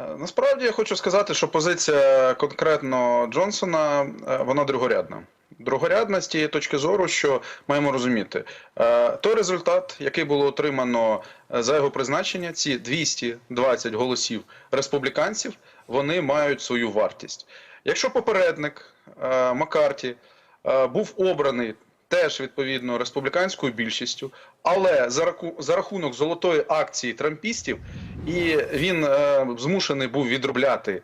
Е, Насправді я хочу сказати, що позиція конкретно Джонсона е, вона другорядна. Другорядна з тієї точки зору, що маємо розуміти, е, той результат, який було отримано за його призначення, ці 220 голосів республіканців, вони мають свою вартість. Якщо попередник Маккарті е, був обраний теж відповідно республіканською більшістю, але за, раку, за рахунок золотої акції трампістів, і він е, змушений був відробляти.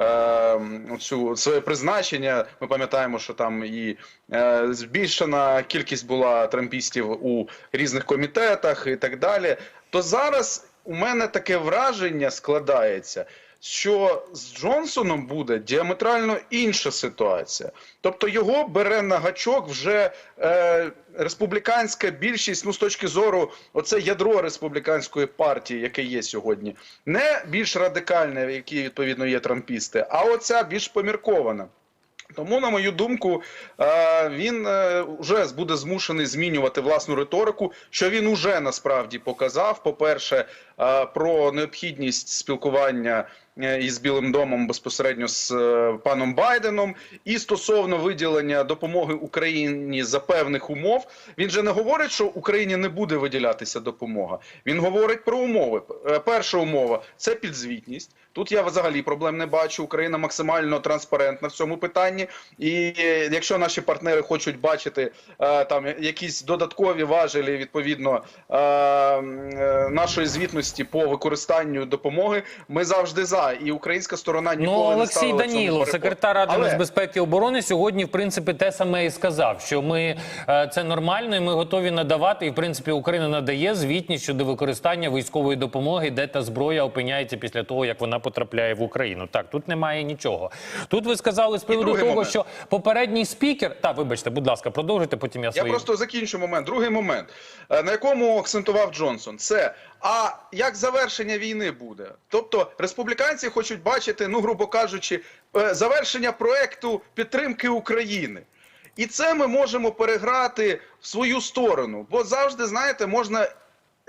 е, Цю своє призначення. Ми пам'ятаємо, що там і е, збільшена кількість була трампістів у різних комітетах і так далі. То зараз у мене таке враження складається, що з Джонсоном буде діаметрально інша ситуація. Тобто його бере на гачок вже е, республіканська більшість, ну з точки зору, оце ядро республіканської партії, яке є сьогодні, не більш радикальне, які відповідно є трампісти, а оця більш поміркована. Тому, на мою думку, е, він е, вже буде змушений змінювати власну риторику, що він уже насправді показав. По-перше, е, про необхідність спілкування е, із Білим домом безпосередньо з е, паном Байденом, і стосовно виділення допомоги Україні за певних умов, він же не говорить, що Україні не буде виділятися допомога. Він говорить про умови. Е, Перша умова це підзвітність. Тут я взагалі проблем не бачу. Україна максимально транспарентна в цьому питанні. І е, якщо наші партнери хочуть бачити е, там якісь додаткові важелі відповідно е, е, нашої звітності по використанню допомоги, ми завжди за. І українська сторона Ну, ніколи не Олексій ставила Данілов, секретар Ради Але- нацбезпеки і оборони, сьогодні, в принципі, те саме і сказав, що ми е, це нормально, і ми готові надавати. І в принципі Україна надає звітність щодо використання військової допомоги, де та зброя опиняється після того, як вона потрапляє в Україну. Так, тут немає нічого. Тут ви сказали з приводу того, момент. що попередній спікер. Так, вибачте, будь ласка, продовжуйте. Потім я Я просто закінчу момент. Другий момент, е, на якому акцентував Джонсон, це а як завершення війни буде? Тобто республіканці хочуть бачити, ну грубо кажучи, е, завершення проекту підтримки України. І це ми можемо переграти в свою сторону, бо завжди, знаєте, можна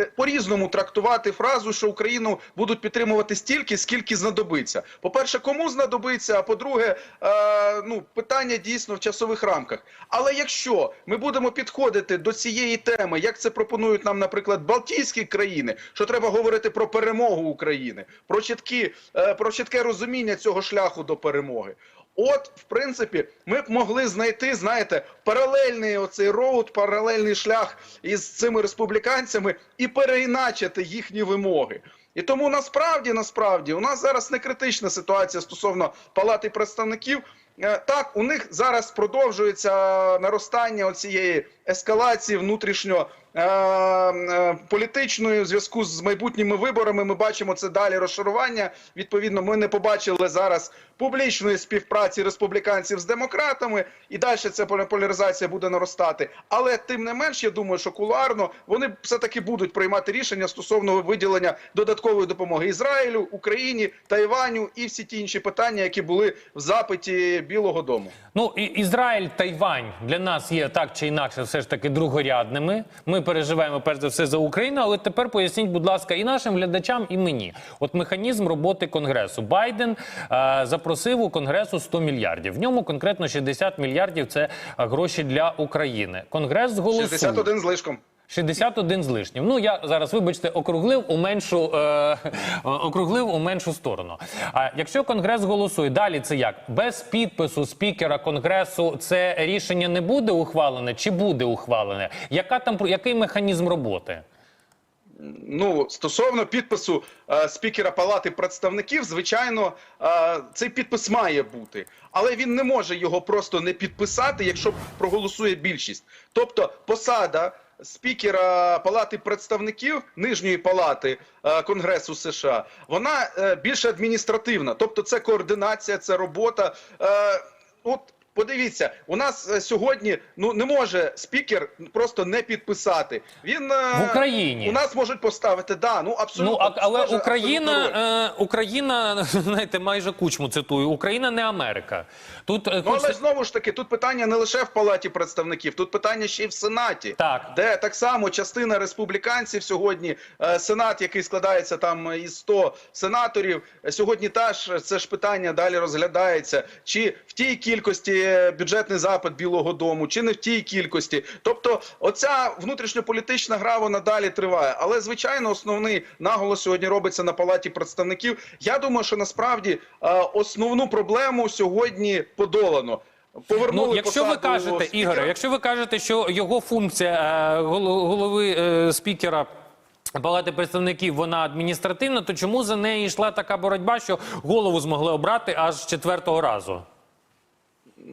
по-різному трактувати фразу, що Україну будуть підтримувати стільки, скільки знадобиться. По-перше, кому знадобиться, а по-друге, е, ну питання дійсно в часових рамках. Але якщо ми будемо підходити до цієї теми, як це пропонують нам, наприклад, Балтійські країни, що треба говорити про перемогу України, про чіткі, е, про чітке розуміння цього шляху до перемоги. От, в принципі, ми б могли знайти, знаєте, паралельний оцей роут, паралельний шлях із цими республіканцями і переіначити їхні вимоги. І тому насправді, насправді, у нас зараз не критична ситуація стосовно палати представників. Е, Так, у них зараз продовжується наростання оцієї ескалації внутрішньо е, е, в зв'язку з майбутніми виборами. Ми бачимо це далі розшарування. Відповідно, ми не побачили зараз публічної співпраці республіканців з демократами, і далі ця поля- поляризація буде наростати. Але тим не менш, я думаю, що кулуарно вони все таки будуть приймати рішення стосовно виділення додаткової допомоги Ізраїлю, Україні, Тайваню і всі ті інші питання, які були в запиті Білого Дому. Ну і Ізраїль, Тайвань для нас є так чи інакше, все ж таки другорядними. Ми переживаємо перш за все за Україну. Але тепер поясніть, будь ласка, і нашим глядачам, і мені. От механізм роботи конгресу. Байден е, запросив у конгресу 100 мільярдів. В ньому конкретно 60 мільярдів це гроші для України. Конгрес голосує. 61 з лишком. 61 з лишнім. Ну я зараз, вибачте, округлив у меншу е, округлив у меншу сторону. А якщо конгрес голосує, далі це як без підпису спікера конгресу це рішення не буде ухвалене чи буде ухвалене? Яка там який механізм роботи? Ну, стосовно підпису е, спікера Палати представників, звичайно, е, цей підпис має бути, але він не може його просто не підписати, якщо проголосує більшість. Тобто, посада спікера Палати представників нижньої палати е, Конгресу США, вона е, більш адміністративна, тобто це координація, це робота. Е, от Подивіться, у нас е, сьогодні ну не може спікер просто не підписати. Він е, В Україні. у нас можуть поставити. Да, ну абсолютно. Ну а, але Це ж абсолютно Україна, е, Україна, знаєте, майже кучму цитую. Україна не Америка. Тут е, Ну, але знову ж таки, тут питання не лише в палаті представників, тут питання ще й в сенаті, Так. де так само частина республіканців сьогодні, е, сенат, який складається там із 100 сенаторів, сьогодні теж це ж питання далі розглядається, чи в тій кількості е, бюджетний запит Білого Дому, чи не в тій кількості. Тобто, оця внутрішньополітична гра вона далі триває. Але звичайно, основний наголос сьогодні робиться на палаті представників. Я думаю, що насправді е, основну проблему сьогодні подолано. Повернули Ну, якщо ви кажете. Ігоре, якщо ви кажете, що його функція е, голови спікера. Палати представників вона адміністративна, то чому за неї йшла така боротьба, що голову змогли обрати аж четвертого разу?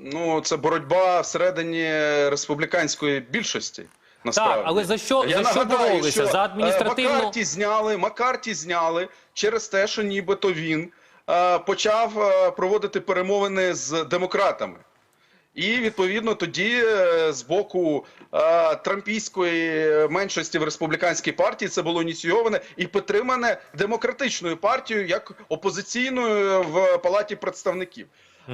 Ну, це боротьба всередині республіканської більшості. Насправді. Так, але за що- Я за що нагадаю, боролися? що, За е, адміністративну- Маккарті зняли, Маккарті зняли через те, що нібито він е, почав е, проводити перемовини з демократами. І відповідно тоді е, з боку е, трампійської меншості в республіканській партії це було ініційоване і підтримане демократичною партією як опозиційною в палаті представників.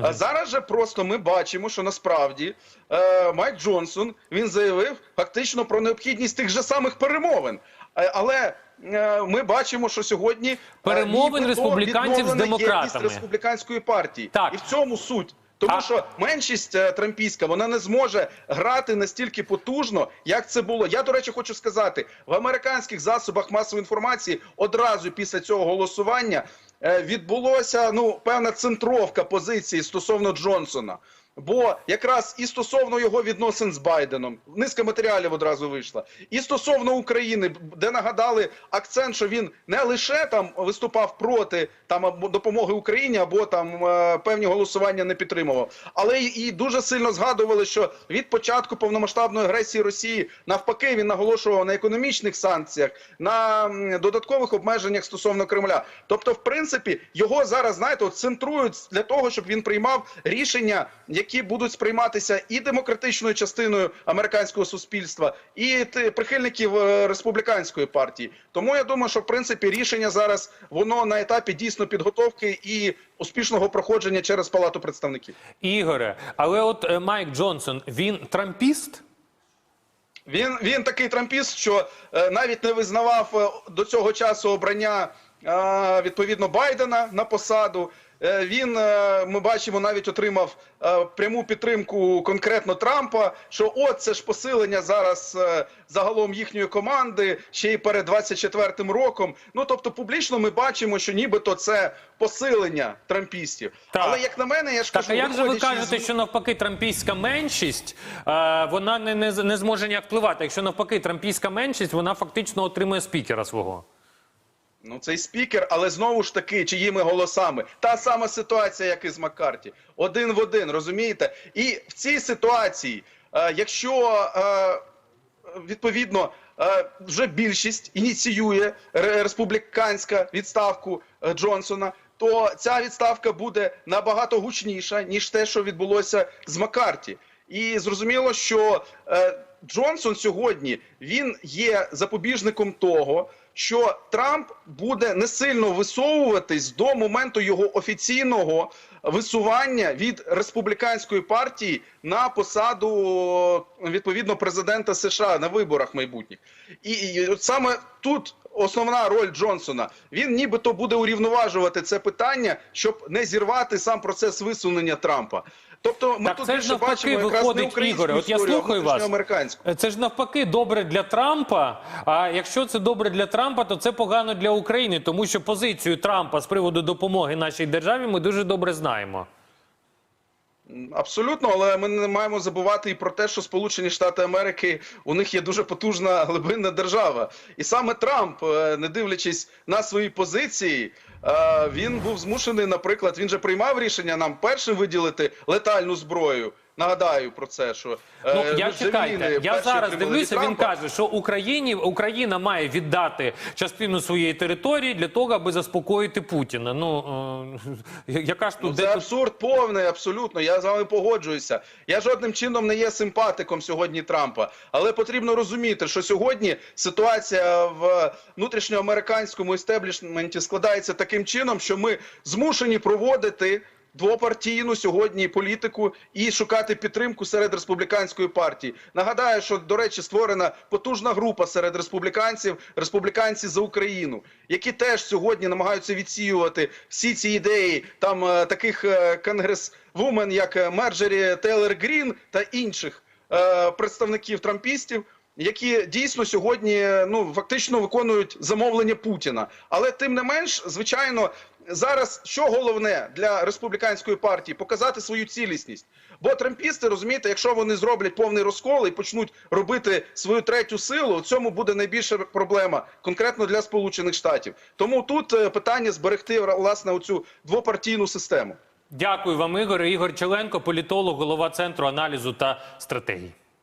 А зараз же просто ми бачимо, що насправді е, Майк Джонсон він заявив фактично про необхідність тих же самих перемовин. Е, Але е, ми бачимо, що сьогодні е, Перемовин республіканців з демократами. республіканської партії. Так. І в цьому суть. Тому що меншість е, трампійська вона не зможе грати настільки потужно, як це було. Я до речі хочу сказати, в американських засобах масової інформації одразу після цього голосування відбулося ну певна центровка позиції стосовно Джонсона. Бо якраз і стосовно його відносин з Байденом, низка матеріалів одразу вийшла, і стосовно України, де нагадали акцент, що він не лише там виступав проти там допомоги Україні, або там е, певні голосування не підтримував, але і, дуже сильно згадували, що від початку повномасштабної агресії Росії навпаки він наголошував на економічних санкціях, на додаткових обмеженнях стосовно Кремля. Тобто, в принципі, його зараз знаєте, от центрують для того, щоб він приймав рішення, які будуть сприйматися і демократичною частиною американського суспільства, і прихильників е, республіканської партії. Тому я думаю, що в принципі рішення зараз воно на етапі дійсно підготовки і успішного проходження через палату представників. Ігоре, але от е, Майк Джонсон, він трампіст? Він він такий трампіст, що е, навіть не визнавав е, до цього часу обрання е, відповідно Байдена на посаду. Е, він е, ми бачимо, навіть отримав е, пряму підтримку конкретно Трампа. Що от це ж посилення зараз загалом їхньої команди ще й перед 24-м роком. Ну тобто, публічно ми бачимо, що нібито це посилення трампістів. Так. Але як на мене, я ж Так, кажу, а як же ви кажете, з- що навпаки трампійська меншість вона не, не, не зможе ніяк впливати? Якщо навпаки трампійська меншість, вона фактично отримує спікера свого. Ну, цей спікер, але знову ж таки, чиїми голосами. Та сама ситуація, як і з Маккарті. Один в один, розумієте? І в цій ситуації, е, якщо е, відповідно е, вже більшість ініціює ре- республіканська відставку Джонсона, то ця відставка буде набагато гучніша, ніж те, що відбулося з Маккарті. І зрозуміло, що Джонсон сьогодні він є запобіжником того, що Трамп буде не сильно висовуватись до моменту його офіційного висування від республіканської партії на посаду відповідно президента США на виборах майбутніх. І, і от саме тут основна роль Джонсона. Він нібито буде урівноважувати це питання, щоб не зірвати сам процес висунення Трампа. Тобто ми Так тут це ж навпаки бачимо якраз не виходить, Ігоре. От я слухаю вас. Е, Це ж навпаки добре для Трампа. А якщо це добре для Трампа, то це погано для України, тому що позицію Трампа з приводу допомоги нашій державі ми дуже добре знаємо. Абсолютно, але ми не маємо забувати і про те, що Сполучені Штати Америки у них є дуже потужна глибинна держава, і саме Трамп, е, не дивлячись на свої позиції, е, він був змушений, наприклад, він же приймав рішення нам першим виділити летальну зброю Нагадаю про це, що Ну е, я чекайте. Я зараз дивлюся. Він каже, що Україні Україна має віддати частину своєї території для того, аби заспокоїти Путіна. Ну е, яка ж тут Ну, де це тут абсурд повний, абсолютно. Я з вами погоджуюся. Я жодним чином не є симпатиком сьогодні Трампа, але потрібно розуміти, що сьогодні ситуація в внутрішньоамериканському істеблішменті складається таким чином, що ми змушені проводити. Двопартійну сьогодні політику і шукати підтримку серед республіканської партії. Нагадаю, що до речі створена потужна група серед республіканців, республіканці за Україну, які теж сьогодні намагаються відсіювати всі ці ідеї там е, таких е, конгрес-вумен, як е, Мерджері Тейлор Грін та інших представників трампістів. Які дійсно сьогодні ну фактично виконують замовлення Путіна, але тим не менш, звичайно, зараз що головне для республіканської партії показати свою цілісність. Бо трампісти розумієте, якщо вони зроблять повний розкол і почнуть робити свою третю силу, у цьому буде найбільша проблема конкретно для Сполучених Штатів. Тому тут е, питання зберегти власне оцю двопартійну систему. дякую вам, Ігор. Ігор Челенко, політолог, голова центру аналізу та стратегії.